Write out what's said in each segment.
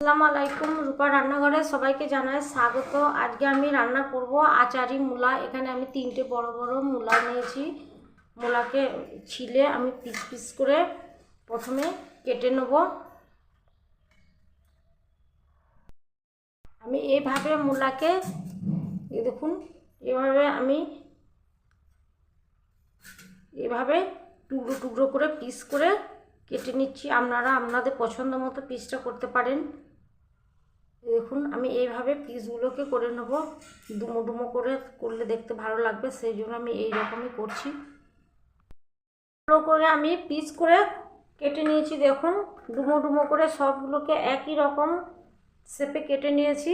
আসসালামু আলাইকুম, রূপা রান্নাঘরে সবাইকে জানাই স্বাগত। আজকে আমি রান্না করব আচারি মূলা। এখানে আমি তিনটে বড় বড় মূলা নিয়েছি। মূলাকে ছিলে আমি পিস পিস করে প্রথমে কেটে নেব। আমি এইভাবে মূলাকে দেখুন, এভাবে আমি, এভাবে টুকরো টুকরো করে পিস করে কেটে নিচ্ছি। আপনারা আপনাদের পছন্দ মতো পিসটা করতে পারেন। দেখুন, আমি এইভাবে পিসগুলোকে করে নেব, ডুমো ডুমো করে করলে দেখতে ভালো লাগবে, সেই জন্য আমি এই রকমই করছি করে আমি পিস করে কেটে নিয়েছি, দেখুন, ডুমো ডুমো করে সবগুলোকে একই রকম শেপে কেটে নিয়েছি।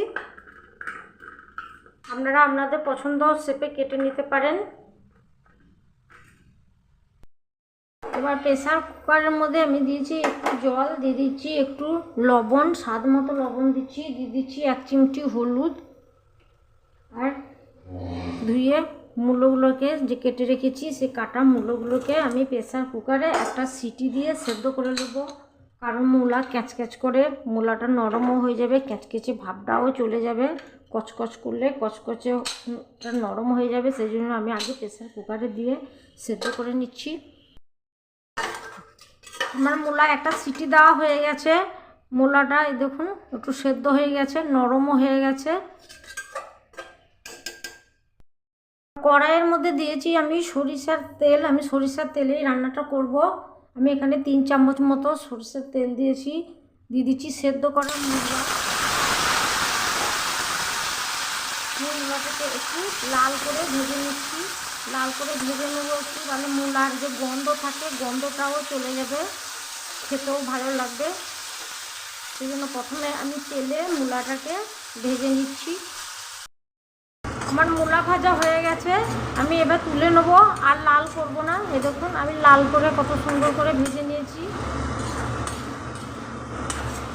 আপনারা আপনাদের পছন্দ শেপে কেটে নিতে পারেন। এবার প্রেসার কুকারের মধ্যে আমি দিয়েছি একটু জল, দিয়ে দিচ্ছি একটু লবণ, স্বাদ মতো লবণ দিচ্ছি, দিয়ে দিচ্ছি এক চিমটি হলুদ আর ধুয়ে মূলোগুলোকে যে কেটে রেখেছি সে কাটা মূলোগুলোকে আমি প্রেসার কুকারে একটা সিটি দিয়ে সেদ্ধ করে নেব। কারণ মূলা ক্যাচক্যাচ করে, মূলাটা নরমও হয়ে যাবে, ক্যাচকেচে ভাবটাও চলে যাবে। কচকচ করলে কচকচেটা নরম হয়ে যাবে, সেই জন্য আমি আগে প্রেসার কুকারে দিয়ে সেদ্ধ করে নিচ্ছি। আমার মূলা একটা সিটি দেওয়া হয়ে গেছে। মূলাটা, এই দেখুন, একটু সেদ্ধ হয়ে গেছে, নরমও হয়ে গেছে। কড়াইয়ের মধ্যে দিয়েছি আমি সরিষার তেল। আমি সরিষার তেলেই রান্নাটা করব। আমি এখানে তিন চামচ মতো সরিষার তেল দিয়েছি। দিয়ে দিচ্ছি সেদ্ধ করা মূলা। মূলাটাকে একটু লাল করে ভেজে নিচ্ছি। লাল করে ভেজে নেব একটু, তাহলে মূলার যে গন্ধ থাকে, গন্ধটাও চলে যাবে। খেতেও ভালো লাগবে। সেই জন্য প্রথমে আমি তেলে মূলাটাকে ভেজে নিচ্ছি। আমার মূলা ভাজা হয়ে গেছে। আমি এবার তুলে নেব, আর লাল করব না। এ দেখুন, আমি লাল করে কত সুন্দর করে ভেজে নিয়েছি।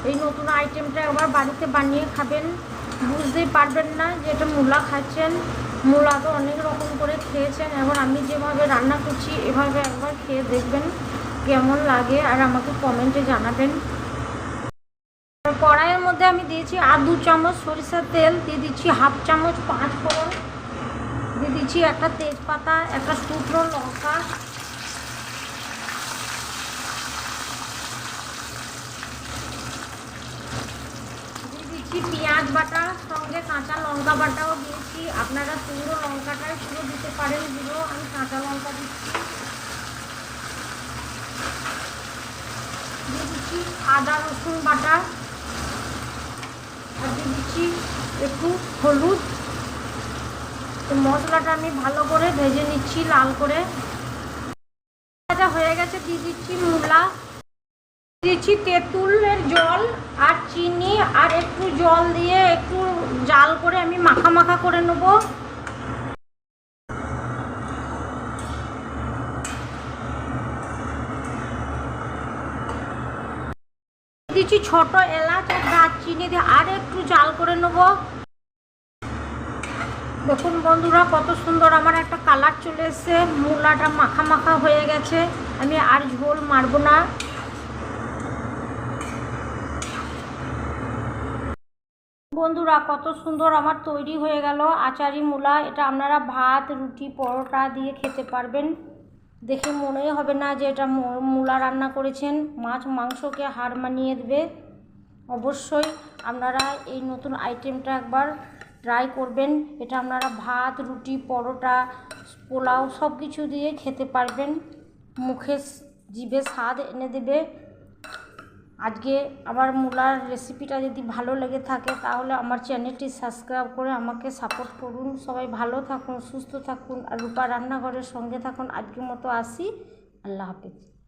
এই নতুন আইটেমটা একবার বাড়িতে বানিয়ে খাবেন। বুঝতেই পারবেন না যে এটা মূলা খাচ্ছেন। মূলা তো অনেক রকম খেয়েছেন এবং আমি যেভাবে রান্না করছি, এভাবে একবার খেয়ে দেখবেন কেমন লাগে আর আমাকে কমেন্টে জানাবেন। কড়াইয়ের মধ্যে আমি দিয়েছি আর দু চামচ সরিষার তেল, দিয়ে দিচ্ছি হাফ চামচ পাঁচ ফোড়ন দিয়ে দিচ্ছি একটা তেজপাতা, একটা শুকনো লঙ্কা দিয়ে দিচ্ছি পেঁয়াজ বাটা, সঙ্গে কাঁচা লঙ্কা বাটাও দিয়েছি। আপনারা শুকনো লঙ্কাটাই পুরো দিতে পারেন, পুরো আমি কাঁচা লঙ্কা দিচ্ছি। দিয়ে দিচ্ছি আদা, রসুন বাটা। আর দিয়ে দিচ্ছি একটু হলুদ। মশলাটা আমি ভালো করে ভেজে নিচ্ছি, লাল করে। হয়ে গেছে, দিয়ে দিচ্ছি মূলা। দিচ্ছি তেঁতুলের জল আর চিনি আর একটু জল দিয়ে একটু জাল করে আমি মাখা মাখা করে নেব। দিচ্ছি ছোট এলাচ আর দারচিনি দিয়ে আর একটু জাল করে নেব। দেখুন বন্ধুরা, কত সুন্দর আমার একটা কালার চলে এসছে। মূলাটা মাখা মাখা হয়ে গেছে। আমি আর ঝোল মারবো না। বন্ধুরা, কত সুন্দর আমার তৈরি হয়ে গেল আচারি মূলা। এটা আপনারা ভাত, রুটি, পরোটা দিয়ে খেতে পারবেন। দেখে মনেই হবে না যে এটা মূলা রান্না করেছেন। মাছ মাংসকে হার মানিয়ে দেবে। অবশ্যই আপনারা এই নতুন আইটেমটা একবার ট্রাই করবেন। এটা আপনারা ভাত, রুটি, পরোটা, পোলাও সব কিছু দিয়ে খেতে পারবেন। মুখে জিভে স্বাদ এনে দেবে। আজকে আমার মূলার রেসিপিটা যদি ভালো লেগে থাকে, তাহলে আমার চ্যানেলটি সাবস্ক্রাইব করে আমাকে সাপোর্ট করুন। সবাই ভালো থাকুন, সুস্থ থাকুন, আর রূপা রান্নাঘরের সঙ্গে থাকুন। আজকের মতো আসি। আল্লাহ হাফিজ।